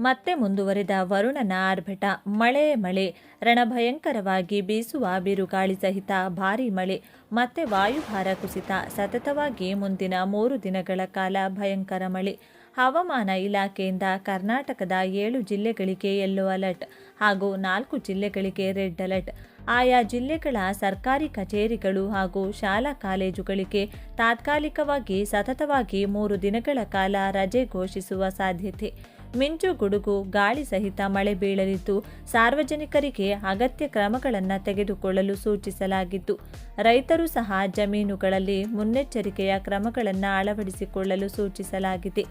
ಮತ್ತೆ ಮುಂದುವರೆದ ವರುಣನ ಆರ್ಭಟ. ಮಳೆ ಮಳೆ. ರಣಭಯಂಕರವಾಗಿ ಬೀಸುವ ಬಿರುಗಾಳಿ ಸಹಿತ ಭಾರೀ ಮಳೆ. ಮತ್ತೆ ವಾಯುಭಾರ ಕುಸಿತ. ಸತತವಾಗಿ ಮುಂದಿನ ಮೂರು ದಿನಗಳ ಕಾಲ ಭಯಂಕರ ಮಳೆ. ಹವಾಮಾನ ಇಲಾಖೆಯಿಂದ ಕರ್ನಾಟಕದ ಏಳು ಜಿಲ್ಲೆಗಳಿಗೆ ಯೆಲ್ಲೋ ಅಲರ್ಟ್ ಹಾಗೂ ನಾಲ್ಕು ಜಿಲ್ಲೆಗಳಿಗೆ ರೆಡ್ ಅಲರ್ಟ್ ಆಯಾ ಜಿಲ್ಲೆಗಳ ಸರ್ಕಾರಿ ಕಚೇರಿಗಳು ಹಾಗೂ ಶಾಲಾ ಕಾಲೇಜುಗಳಿಗೆ ತಾತ್ಕಾಲಿಕವಾಗಿ ಸತತವಾಗಿ ಮೂರು ದಿನಗಳ ಕಾಲ ರಜೆ ಘೋಷಿಸುವ ಸಾಧ್ಯತೆ. ಮಿಂಚು ಗುಡುಗು, ಗಾಳಿ ಸಹಿತ ಮಳೆ ಬೀಳಲಿದ್ದು ಸಾರ್ವಜನಿಕರಿಗೆ ಅಗತ್ಯ ಕ್ರಮಗಳನ್ನು ತೆಗೆದುಕೊಳ್ಳಲು ಸೂಚಿಸಲಾಗಿದ್ದು, ರೈತರು ಸಹ ಜಮೀನುಗಳಲ್ಲಿ ಮುನ್ನೆಚ್ಚರಿಕೆಯ ಕ್ರಮಗಳನ್ನು ಅಳವಡಿಸಿಕೊಳ್ಳಲು ಸೂಚಿಸಲಾಗಿದೆ.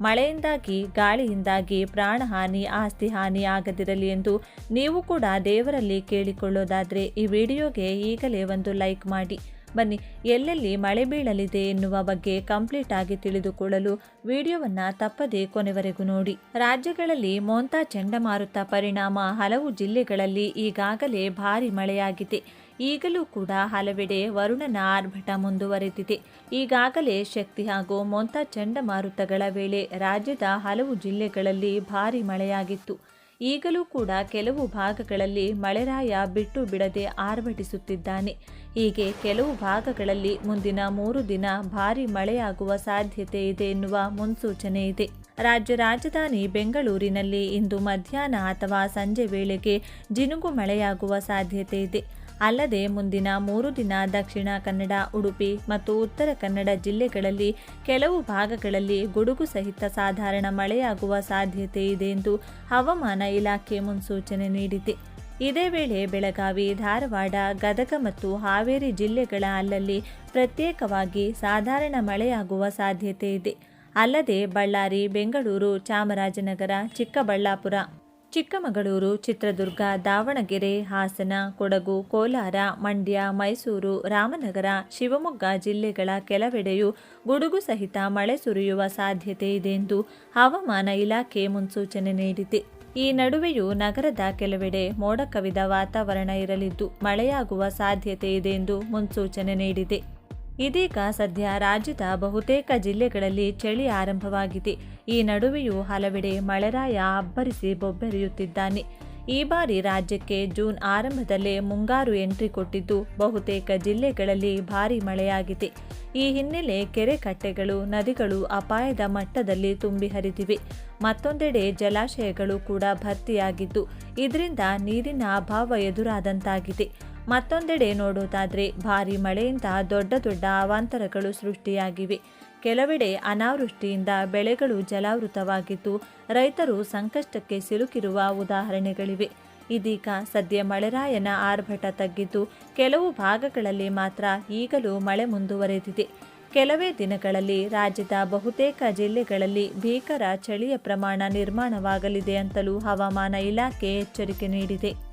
ಮಳೆಯಿಂದಾಗಿ, ಗಾಳಿಯಿಂದಾಗಿ ಪ್ರಾಣಹಾನಿ ಆಸ್ತಿ ಹಾನಿ ಆಗದಿರಲಿ ಎಂದು ನೀವು ಕೂಡ ದೇವರಲ್ಲಿ ಕೇಳಿಕೊಳ್ಳೋದಾದರೆ ಈ ವಿಡಿಯೋಗೆ ಈಗಲೇ ಒಂದು ಲೈಕ್ ಮಾಡಿ. ಬನ್ನಿ, ಎಲ್ಲೆಲ್ಲಿ ಮಳೆ ಬೀಳಲಿದೆ ಎನ್ನುವ ಬಗ್ಗೆ ಕಂಪ್ಲೀಟ್ ಆಗಿ ತಿಳಿದುಕೊಳ್ಳಲು ವಿಡಿಯೋವನ್ನು ತಪ್ಪದೆ ಕೊನೆವರೆಗೂ ನೋಡಿ. ರಾಜ್ಯಗಳಲ್ಲಿ ಮೋಂತಾ ಚಂಡಮಾರುತ ಪರಿಣಾಮ ಹಲವು ಜಿಲ್ಲೆಗಳಲ್ಲಿ ಈಗಾಗಲೇ ಭಾರಿ ಮಳೆಯಾಗಿದೆ. ಈಗಲೂ ಕೂಡ ಹಲವೆಡೆ ವರುಣನ ಆರ್ಭಟ ಮುಂದುವರೆದಿದೆ. ಈಗಾಗಲೇ ಶಕ್ತಿ ಹಾಗೂ ಮೊಂತಾ ಚಂಡಮಾರುತಗಳ ವೇಳೆ ರಾಜ್ಯದ ಹಲವು ಜಿಲ್ಲೆಗಳಲ್ಲಿ ಭಾರಿ ಮಳೆಯಾಗಿತ್ತು. ಈಗಲೂ ಕೂಡ ಕೆಲವು ಭಾಗಗಳಲ್ಲಿ ಮಳೆರಾಯ ಬಿಟ್ಟು ಬಿಡದೆ ಆರ್ಭಟಿಸುತ್ತಿದ್ದಾನೆ. ಹೀಗೆ ಕೆಲವು ಭಾಗಗಳಲ್ಲಿ ಮುಂದಿನ ಮೂರು ದಿನ ಭಾರೀ ಮಳೆಯಾಗುವ ಸಾಧ್ಯತೆ ಇದೆ ಎನ್ನುವ ಮುನ್ಸೂಚನೆ ಇದೆ. ರಾಜ್ಯ ರಾಜಧಾನಿ ಬೆಂಗಳೂರಿನಲ್ಲಿ ಇಂದು ಮಧ್ಯಾಹ್ನ ಅಥವಾ ಸಂಜೆ ವೇಳೆಗೆ ಜಿನುಗು ಮಳೆಯಾಗುವ ಸಾಧ್ಯತೆ ಇದೆ. ಅಲ್ಲದೆ ಮುಂದಿನ ಮೂರು ದಿನ ದಕ್ಷಿಣ ಕನ್ನಡ, ಉಡುಪಿ ಮತ್ತು ಉತ್ತರ ಕನ್ನಡ ಜಿಲ್ಲೆಗಳಲ್ಲಿ ಕೆಲವು ಭಾಗಗಳಲ್ಲಿ ಗುಡುಗು ಸಹಿತ ಸಾಧಾರಣ ಮಳೆಯಾಗುವ ಸಾಧ್ಯತೆ ಇದೆ ಎಂದು ಹವಾಮಾನ ಇಲಾಖೆ ಮುನ್ಸೂಚನೆ ನೀಡಿದೆ. ಇದೇ ವೇಳೆ ಬೆಳಗಾವಿ, ಧಾರವಾಡ, ಗದಗ ಮತ್ತು ಹಾವೇರಿ ಜಿಲ್ಲೆಗಳ ಅಲ್ಲಲ್ಲಿ ಪ್ರತ್ಯೇಕವಾಗಿ ಸಾಧಾರಣ ಮಳೆಯಾಗುವ ಸಾಧ್ಯತೆ ಇದೆ. ಅಲ್ಲದೆ ಬಳ್ಳಾರಿ, ಬೆಂಗಳೂರು, ಚಾಮರಾಜನಗರ, ಚಿಕ್ಕಬಳ್ಳಾಪುರ, ಚಿಕ್ಕಮಗಳೂರು, ಚಿತ್ರದುರ್ಗ, ದಾವಣಗೆರೆ, ಹಾಸನ, ಕೊಡಗು, ಕೋಲಾರ, ಮಂಡ್ಯ, ಮೈಸೂರು, ರಾಮನಗರ, ಶಿವಮೊಗ್ಗ ಜಿಲ್ಲೆಗಳ ಕೆಲವೆಡೆಯೂ ಗುಡುಗು ಸಹಿತ ಮಳೆ ಸುರಿಯುವ ಸಾಧ್ಯತೆ ಇದೆ ಎಂದು ಹವಾಮಾನ ಇಲಾಖೆ ಮುನ್ಸೂಚನೆ ನೀಡಿದೆ. ಈ ನಡುವೆಯೂ ನಗರದ ಕೆಲವೆಡೆ ಮೋಡ ಕವಿದ ವಾತಾವರಣ ಇರಲಿದ್ದು, ಮಳೆಯಾಗುವ ಸಾಧ್ಯತೆ ಇದೆ ಎಂದು ಮುನ್ಸೂಚನೆ ನೀಡಿದೆ. ಇದೀಗ ಸದ್ಯ ರಾಜ್ಯದ ಬಹುತೇಕ ಜಿಲ್ಲೆಗಳಲ್ಲಿ ಚಳಿ ಆರಂಭವಾಗಿದೆ. ಈ ನಡುವೆಯೂ ಹಲವೆಡೆ ಮಳೆರಾಯ ಅಬ್ಬರಿಸಿ ಬೊಬ್ಬೆರೆಯುತ್ತಿದ್ದಾನೆ. ಈ ಬಾರಿ ರಾಜ್ಯಕ್ಕೆ ಜೂನ್ ಆರಂಭದಲ್ಲೇ ಮುಂಗಾರು ಎಂಟ್ರಿ ಕೊಟ್ಟಿದ್ದು ಬಹುತೇಕ ಜಿಲ್ಲೆಗಳಲ್ಲಿ ಭಾರೀ ಮಳೆಯಾಗಿದೆ. ಈ ಹಿನ್ನೆಲೆ ಕೆರೆ ಕಟ್ಟೆಗಳು, ನದಿಗಳು ಅಪಾಯದ ಮಟ್ಟದಲ್ಲಿ ತುಂಬಿ ಹರಿದಿವೆ. ಮತ್ತೊಂದೆಡೆ ಜಲಾಶಯಗಳು ಕೂಡ ಭರ್ತಿಯಾಗಿದ್ದು, ಇದರಿಂದ ನೀರಿನ ಅಭಾವ ಎದುರಾದಂತಾಗಿದೆ. ಮತ್ತೊಂದೆಡೆ ನೋಡುವುದಾದರೆ ಭಾರಿ ಮಳೆಯಿಂದ ದೊಡ್ಡ ದೊಡ್ಡ ಅವಾಂತರಗಳು ಸೃಷ್ಟಿಯಾಗಿವೆ. ಕೆಲವೆಡೆ ಅನಾವೃಷ್ಟಿಯಿಂದ ಬೆಳೆಗಳು ಜಲಾವೃತವಾಗಿದ್ದು, ರೈತರು ಸಂಕಷ್ಟಕ್ಕೆ ಸಿಲುಕಿರುವ ಉದಾಹರಣೆಗಳಿವೆ. ಇದೀಗ ಸದ್ಯ ಮಳೆರಾಯನ ಆರ್ಭಟ ತಗ್ಗಿದ್ದು, ಕೆಲವು ಭಾಗಗಳಲ್ಲಿ ಮಾತ್ರ ಈಗಲೂ ಮಳೆ ಮುಂದುವರೆದಿದೆ. ಕೆಲವೇ ದಿನಗಳಲ್ಲಿ ರಾಜ್ಯದ ಬಹುತೇಕ ಜಿಲ್ಲೆಗಳಲ್ಲಿ ಭೀಕರ ಚಳಿಯ ಪ್ರಮಾಣ ನಿರ್ಮಾಣವಾಗಲಿದೆ ಅಂತಲೂ ಹವಾಮಾನ ಇಲಾಖೆ ಎಚ್ಚರಿಕೆ ನೀಡಿದೆ.